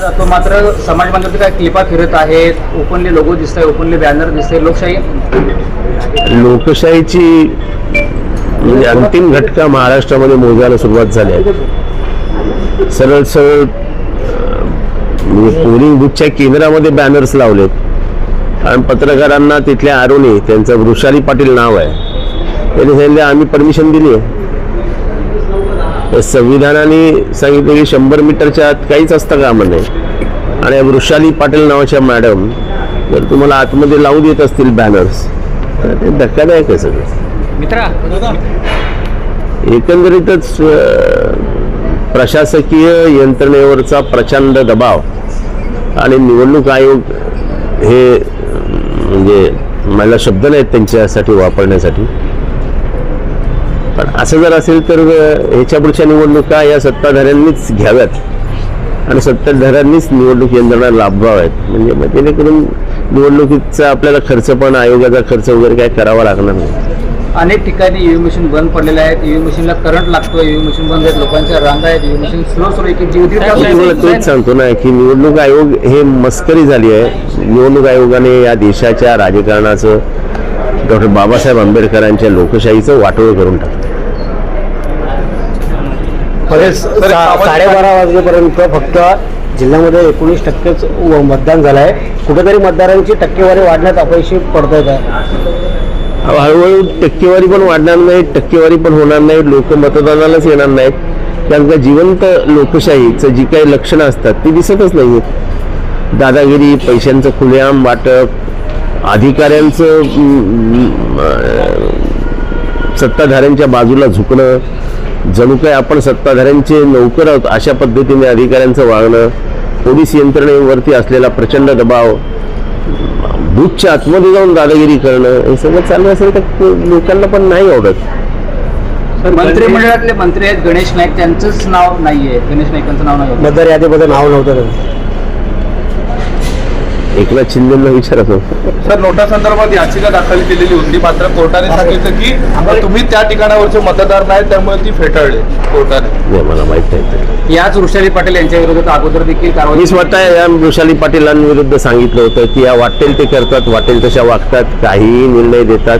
जातो मात्र समाज माध्यमात काय क्लिपा फिरत आहेत ओपनली लोगो दिसत आहे ओपनली बॅनर दिसतंय लोकशाही? लोकशाहीची म्हणजे अंतिम घटका महाराष्ट्रामध्ये मोजायला सुरुवात झाली आहे. सरळ सरळ म्हणजे पोलिंग बुथच्या केंद्रामध्ये बॅनर्स लावलेत. कारण पत्रकारांना तिथल्या आरोने त्यांचं वृषाली पाटील नाव आहे. त्यांनी सांगितलं आम्ही परमिशन दिली आहे संविधानाने सांगितलं की शंभर मीटरच्या आत काहीच असतं कामा नाही आणि वृषाली पाटील नावाच्या मॅडम जर तुम्हाला आतमध्ये लावू देत असतील बॅनर्स तर ते धक्कादायक आहे सगळं. मित्रा. एकंदरीतच प्रशासकीय यंत्रणेवरचा प्रचंड दबाव आणि निवडणूक आयोग हे म्हणजे मला शब्द नाहीत त्यांच्यासाठी वापरण्यासाठी. पण असं जर असेल तर अं, ह्याच्या पुढच्या निवडणुका या सत्ताधाऱ्यांनीच घ्याव्यात. आणि सत्ताधाऱ्यांनीच निवडणूक यंत्रणा लाभवाव्यात म्हणजे मग जेणेकरून निवडणुकीचा आपल्याला खर्च पण आयोगाचा खर्च वगैरे काय करावा लागणार नाही. अनेक ठिकाणी ईव्ही मशीन बंद पडलेले आहेत. ईव्ही मशीनला करंट लागतो ईव्ही मशीन बंद आहेत. लोकांच्या रांगा आहेत. ईव्ही मशीन स्लो स्लो एक तुम्हाला तोच सांगतो ना की निवडणूक आयोग हे मस्करी झाली आहे. निवडणूक आयोगाने या देशाच्या राजकारणाचं डॉक्टर बाबासाहेब आंबेडकरांच्या लोकशाहीचं वाटोळ करून टाकलं. साडेबारा वाजेपर्यंत फक्त जिल्ह्यामध्ये एकोणीस टक्केच मतदान झालं आहे कुठेतरी मतदारांची टक्केवारी वाढण्यात अपयशी पडत आहे का हळूहळू टक्केवारी पण वाढणार नाही टक्केवारी पण होणार नाही लोक मतदानालाच येणार नाहीत. कारण का जिवंत लोकशाहीचं जी काही लक्षणं असतात ती दिसतच नाही दादागिरी पैशांचं खुलेआम वाटप अधिकाऱ्यांचं सत्ताधाऱ्यांच्या बाजूला झुकणं जणू काय आपण सत्ताधाऱ्यांचे नौकर आहोत अशा पद्धतीने अधिकाऱ्यांचं वागणं पोलीस यंत्रणेवरती असलेला प्रचंड दबाव बूथच्या आतमध्ये जाऊन दादागिरी करणं हे सगळं चालू असेल तर लोकांना पण नाही आवडत. मंत्रिमंडळातले मंत्री आहेत गणेश नाईक त्यांचंच नाव नाहीये. गणेश नाईकांचं नाव नाही मतदार यादीमध्ये नाव नव्हतं. एकनाथ शिंदेना विचारत सर नोटा संदर्भात याचिका दाखल केलेली होती मात्र कोर्टाने सांगितलं की तुम्ही त्या ठिकाणावरचे मतदार नाही त्यामुळे ती फेटाळली कोर्टाने. मला माहीत नाही. ते. याच वृषाली पाटील यांच्या विरोधात अगोदर देखील कारवाई मी स्वतः या वृषाली पाटीलांविरुद्ध सांगितलं होतं की या वाटेल ते करतात वाटेल तशा वागतात काहीही निर्णय देतात.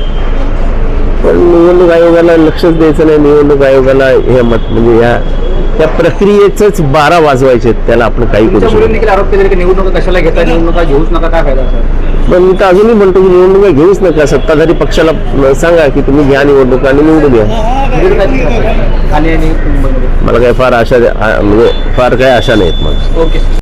पण निवडणूक आयोगाला लक्षच द्यायचं नाही निवडणूक आयोगाला हे मत म्हणजे या त्या प्रक्रियेच बारा वाजवायचे त्याला आपण काही करू शकतो आरोप केले की निवडणुका कशाला घेता निवडणुका घेऊच नका काय फायदा पण मी तर अजूनही म्हणतो की निवडणुका घेऊच नका. सत्ताधारी पक्षाला सांगा की तुम्ही घ्या निवडणुका आणि निवडून घ्या मला काय फार आशा म्हणजे फार काय आशा नाहीत मला ओके.